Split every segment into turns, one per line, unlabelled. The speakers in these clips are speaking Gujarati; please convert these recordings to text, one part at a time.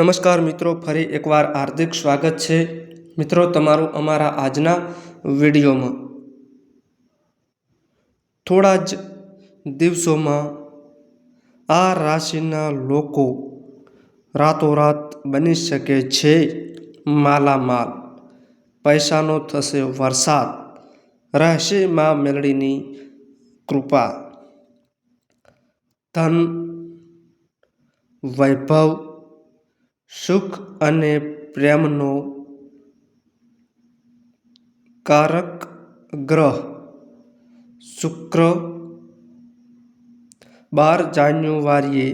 નમસ્કાર મિત્રો, ફરી એકવાર હાર્દિક સ્વાગત છે. મિત્રો, તમારું અમારા આજના વિડીયોમાં. થોડા જ દિવસોમાં આ રાશિના લોકો રાતોરાત બની શકે છે માલામાલ. પૈસાનો થશે વરસાદ. રહેશે મા મેલડીની કૃપા. ધન વૈભવ સુખ અને પ્રેમનો કારક ગ્રહ શુક્ર બાર જાન્યુઆરીએ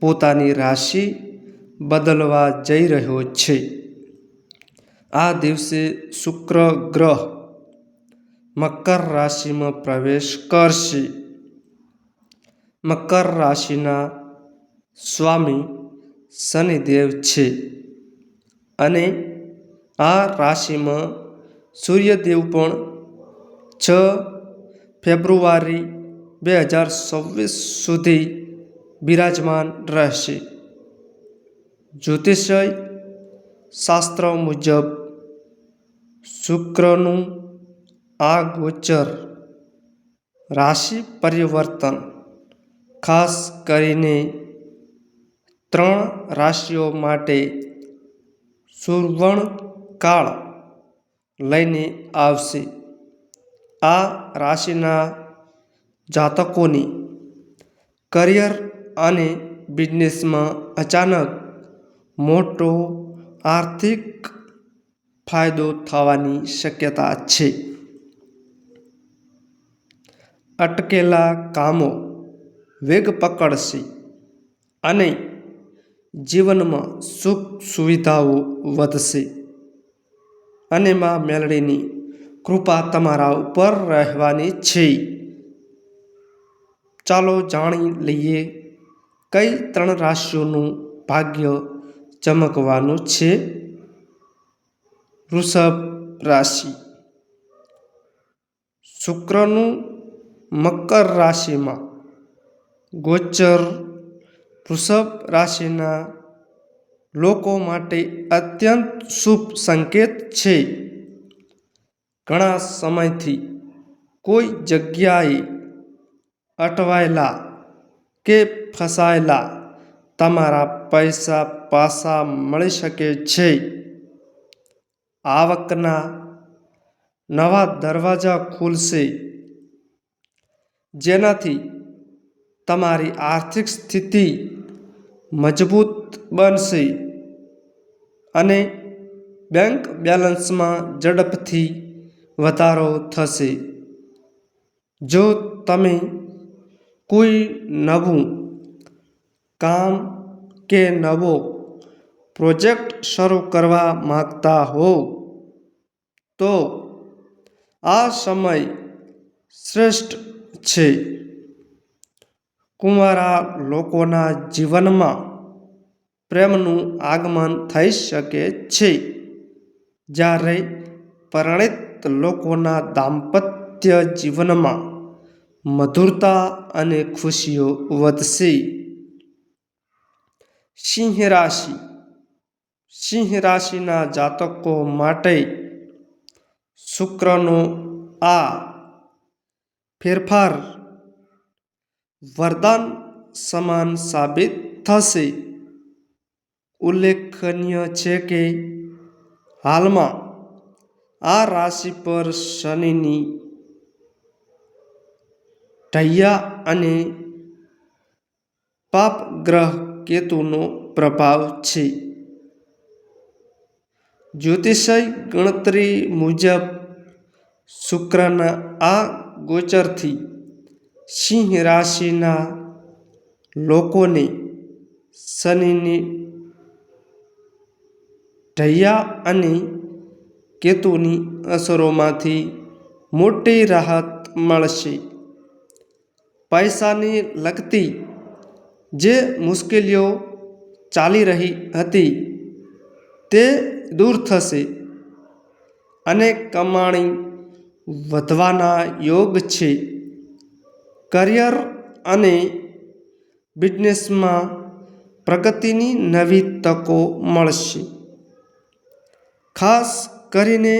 પોતાની રાશિ બદલવા જઈ રહ્યો છે. આ દિવસે શુક્ર ગ્રહ મકર રાશિમાં પ્રવેશ કરશે. મકર રાશિના સ્વામી શનિદેવ છે. અને આ રાશિમાં સૂર્યદેવ પણ છ ફેબ્રુઆરી બે હજાર છવ્વીસ સુધી બિરાજમાન રહેશે. જ્યોતિષય શાસ્ત્ર મુજબ શુક્રનું આ ગોચર રાશિ પરિવર્તન, ખાસ કરીને ત્રણ રાશિઓ માટે સુવર્ણ કાળ લઈને આવશે. આ રાશિના જાતકોની કરિયર અને બિઝનેસમાં અચાનક મોટો આર્થિક ફાયદો થવાની શક્યતા છે. અટકેલા કામો વેગ પકડશે અને જીવનમાં સુખ સુવિધાઓ વધશે. અને માં મેલડીની કૃપા તમારા ઉપર રહેવાની છે. ચાલો જાણી લઈએ કઈ ત્રણ રાશિઓનું ભાગ્ય ચમકવાનું છે. વૃષભ રાશિ. શુક્રનું મકર રાશિમાં ગોચર વૃષભ રાશિના લોકો માટે અત્યંત શુભ સંકેત છે. ઘણા સમયથી કોઈ જગ્યાએ અટવાયેલા કે ફસાયેલા તમારા પૈસા પાસા મળી શકે છે. આવકના નવા દરવાજા ખુલશે, જેનાથી તમારી આર્થિક સ્થિતિ મજબૂત બનશે અને બેંક બેલેન્સમાં ઝડપથી વધારો થશે. જો તમે કોઈ નવું કામ કે નવો પ્રોજેક્ટ શરૂ કરવા માગતા હો, તો આ સમય શ્રેષ્ઠ છે. કુંવારા લોકોના જીવનમાં પ્રેમનું આગમન થઈ શકે છે. જ્યારે પરણિત લોકોના દાંપત્ય જીવનમાં મધુરતા અને ખુશીઓ વધશે. સિંહ રાશિ. સિંહ રાશિના જાતકો માટે શુક્રનો આ ફેરફાર વરદાન સમાન સાબિત થશે ઉલ્લેખનીય છે કે હાલમાં આ રાશિ પર શનિની ઢૈયા અને પાપ ગ્રહ કેતુનો પ્રભાવ છે જ્યોતિષય ગણતરી મુજબ શુક્રના આ ગોચરથી સિંહ રાશિના લોકોને શનિની ઢૈયા અને કેતુની અસરોમાંથી મોટી રાહત મળશે. પૈસાની લગતી જે મુશ્કેલીઓ ચાલી રહી હતી તે દૂર થશે અને કમાણી વધવાના યોગ છે. કરિયર અને બિઝનેસમાં પ્રગતિની નવી તકો મળશે. ખાસ કરીને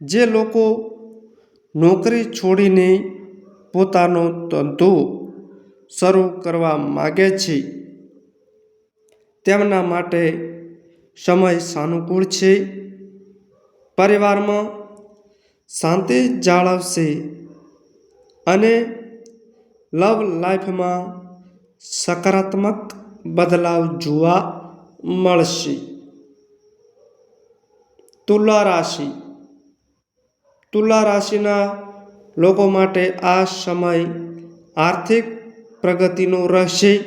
જે લોકો નોકરી છોડીને પોતાનો ધંધો શરૂ કરવા માગે છે, તેમના માટે સમય સાનુકૂળ છે. પરિવારમાં શાંતિ જાળવશે. અને લવ લાઈફમાં સકારાત્મક બદલાવ જોવા મળશે. તુલા રાશિ. તુલા રાશિના લોકો માટે આ સમય આર્થિક પ્રગતિનો રહેશે.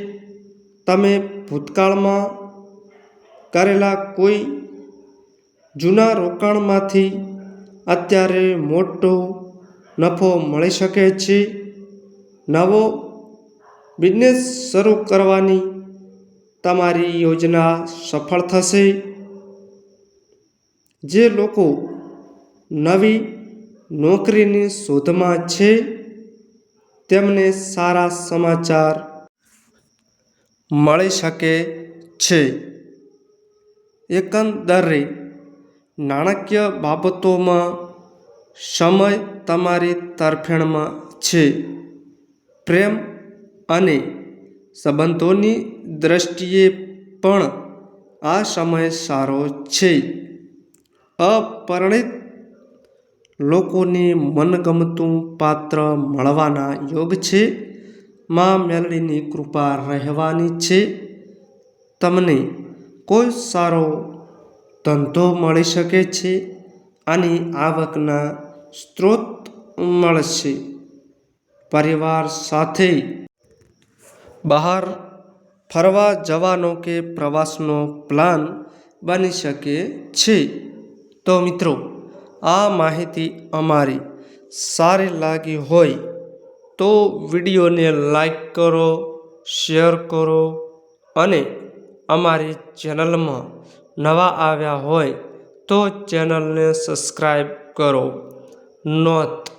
તમે ભૂતકાળમાં કરેલા કોઈ જૂના રોકાણમાંથી અત્યારે મોટો નફો મળી શકે છે. નવો બિઝનેસ શરૂ કરવાની તમારી યોજના સફળ થશે. જે લોકો નવી નોકરીની શોધમાં છે, તેમને સારા સમાચાર મળી શકે છે. એકંદરે નાણાકીય બાબતોમાં સમય તમારી તરફેણમાં છે. પ્રેમ અને સંબંધોની દ્રષ્ટિએ પણ આ સમય સારો છે. અપરિણિત લોકોને મનગમતું પાત્ર મળવાના યોગ છે. માં મેલડીની કૃપા રહેવાની છે. તમને કોઈ સારો ધંધો મળી શકે છે. અને આવકના સ્ત્રોત મળશે પરિવાર સાથે બહાર ફરવા જવાનો કે પ્રવાસનો પ્લાન બની શકે છે. તો મિત્રો, આ માહિતી અમારી સારી લાગી હોય તો વિડીયોને લાઈક કરો, શેર કરો અને અમારી ચેનલમાં નવા આવ્યા હોય તો ચેનલને સબસ્ક્રાઈબ કરો. નોંધ.